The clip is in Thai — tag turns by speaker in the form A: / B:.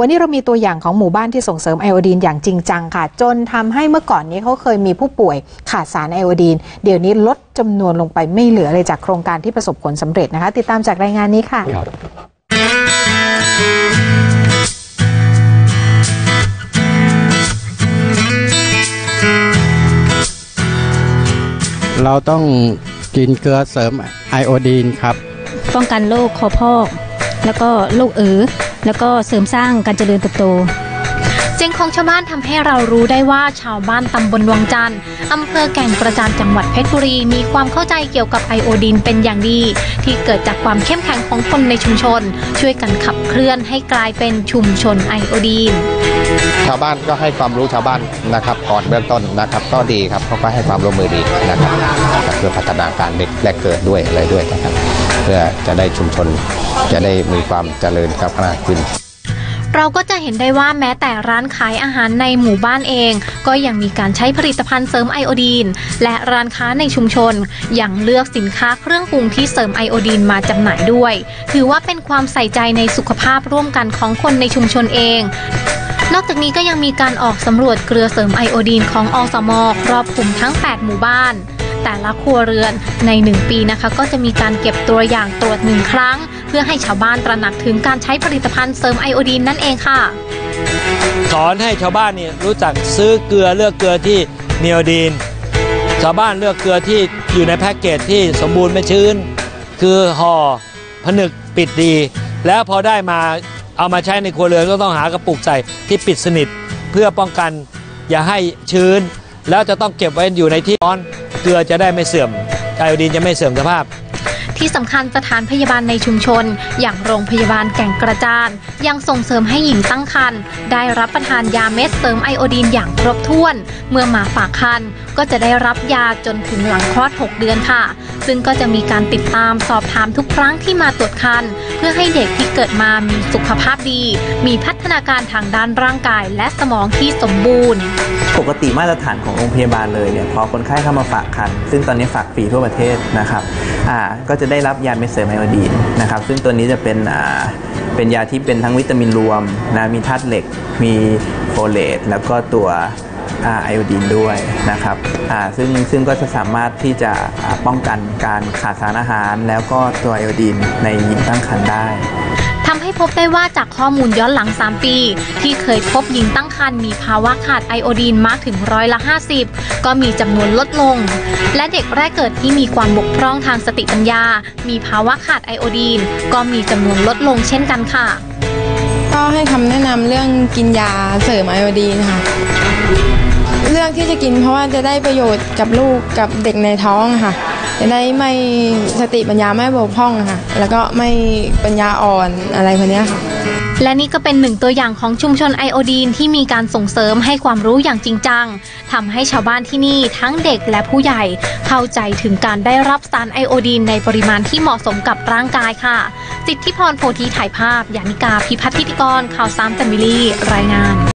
A: วันนี้เรามีตัวอย่างของหมู่บ้านที่ส่งเสริมไอโอดีนอย่างจริงจังค่ะ จนทำให้เมื่อก่อนนี้เขาเคยมีผู้ป่วยขาดสารไอโอดีน เดี๋ยวนี้ลดจำนวนลงไปไม่เหลือเลยจากโครงการที่ประสบผลสำเร็จนะคะ ติดตามจากรายงานนี้ค่ะ
B: ครับ
C: เราต้องกินเกลือเสริมไอโอดีนครับ
D: ป้องกันโรคคอพอก แล้วก็โรคเอ๋อ แล้วก็เสริมสร้างการเจริญเติบโต
E: เสียงของชาวบ้านทำให้เรารู้ได้ว่าชาวบ้านตำบลวังจันทร์อำเภอแก่งกระจานจังหวัดเพชรบุรี มีความเข้าใจเกี่ยวกับไอโอดีนเป็นอย่างดี ที่เกิดจากความเข้มแข็งของคนในชุมชน ช่วยกันขับเคลื่อนให้กลายเป็นชุมชนไอโอดีน
F: ชาวบ้านก็ให้ความรู้ชาวบ้านนะครับก่อนเบื้องต้นนะครับ ก็ดีครับเขาก็ให้ความร่วมมือดีนะครับเพื่อพัฒนาการเด็กแรกเกิดด้วยอะไรด้วยนะครับเพื่อจะได้ชุมชน จะได้มีความเจริญก้าวหน้าขึ้น
E: เราก็จะเห็นได้ว่าแม้แต่ร้านขายอาหารในหมู่บ้านเอง ก็ยังมีการใช้ผลิตภัณฑ์เสริมไอโอดีน และร้านค้าในชุมชนยังเลือกสินค้าเครื่องปรุงที่เสริมไอโอดีนมาจำหน่ายด้วย ถือว่าเป็นความใส่ใจในสุขภาพร่วมกันของคนในชุมชนเอง นอกจากนี้ก็ยังมีการออกสำรวจเกลือเสริมไอโอดีนของอสมครอบคลุมทั้ง 8 หมู่บ้าน แต่ละครัวเรือนใน 1 ปีนะคะ ก็จะมีการเก็บตัวอย่างตรวจหนึ่งครั้ง เพื่อให้ชาวบ้านตระหนักถึงการใช้ผลิตภัณฑ์เสริมไอโอดีนนั่นเองค่ะ
G: สอนให้ชาวบ้านเนี่ยรู้จักซื้อเกลือเลือกเกลือที่มีไอโอดีน ชาวบ้านเลือกเกลือที่อยู่ในแพ็กเกจที่สมบูรณ์ไม่ชื้น คือห่อผนึกปิดดี แล้วพอได้มาเอามาใช้ในครัวเรือนก็ต้องหากระปุกใส่ที่ปิดสนิท เพื่อป้องกันอย่าให้ชื้น แล้วจะต้องเก็บไว้อยู่ในที่ร้อน เกลือจะได้ไม่เสื่อมไอโอดีนจะไม่เสื่อมสภาพ
E: ที่สำคัญสถานพยาบาลในชุมชน อย่างโรงพยาบาลแก่งกระจานยังส่งเสริมให้หญิงตั้งครรภ์ได้รับประทานยาเม็ดเสริมไอโอดีนอย่างครบถ้วน เมื่อมาฝากครรภ์ก็จะได้รับยาจนถึงหลังคลอด 6 เดือนค่ะ ซึ่งก็จะมีการติดตามสอบถามทุกครั้งที่มาตรวจครรภ์เพื่อให้เด็กที่เกิดมามีสุขภาพดี มีพัฒนาการทางด้านร่างกายและสมองที่สมบูรณ์
H: ปกติมาตรฐานของโรงพยาบาลเลยเนี่ยพอคนไข้เข้ามาฝากคันซึ่งตอนนี้ฝากฟรีทั่วประเทศนะครับอ่าก็จะได้รับยาเม็ดเสริมไอโอดีนนะครับซึ่งตัวนี้จะเป็นเป็นยาที่เป็นทั้งวิตามินรวมนะมีธาตุเหล็ก มีโฟเลตแล้วก็ตัว ไอโอดีนด้วยนะครับซึ่งซึ่งก็จะสามารถที่จะป้องกันการขาดสารอาหาร แล้วก็ตัวไอโอดีนในหญิงตั้งครรภ์ได้
E: ทำให้พบได้ว่าจากข้อมูลย้อนหลัง 3 ปี ที่เคยพบหญิงตั้งครรภ์มีภาวะขาดไอโอดีนมากถึงร้อยละ 50 ก็มีจำนวนลดลง และเด็กแรกเกิดที่มีความบกพร่องทางสติปัญญา มีภาวะขาดไอโอดีน ก็มีจำนวนลดลงเช่นกันค่ะ
I: ก็ให้คำแนะนำเรื่องกินยาเสริมไอโอดีนค่ะ เรื่องที่จะกินเพราะว่าจะได้ประโยชน์กับลูกกับเด็กในท้องค่ะ จะได้ไม่สติปัญญาไม่บกพร่องค่ะ แล้วก็ไม่ปัญญาอ่อนอะไรพวกนี้ค่ะ
E: และนี่ก็เป็นหนึ่งตัวอย่างของชุมชนไอโอดีนที่มีการส่งเสริมให้ความรู้อย่างจริงจังทำให้ชาวบ้านที่นี่ทั้งเด็กและผู้ใหญ่เข้าใจถึงการได้รับสารไอโอดีนในปริมาณที่เหมาะสมกับร่างกายค่ะ สิทธิพรโพธิถ่ายภาพ ยานิกาพิพัฒน์พิธีกรข่าวสามแฟมิลี่รายงาน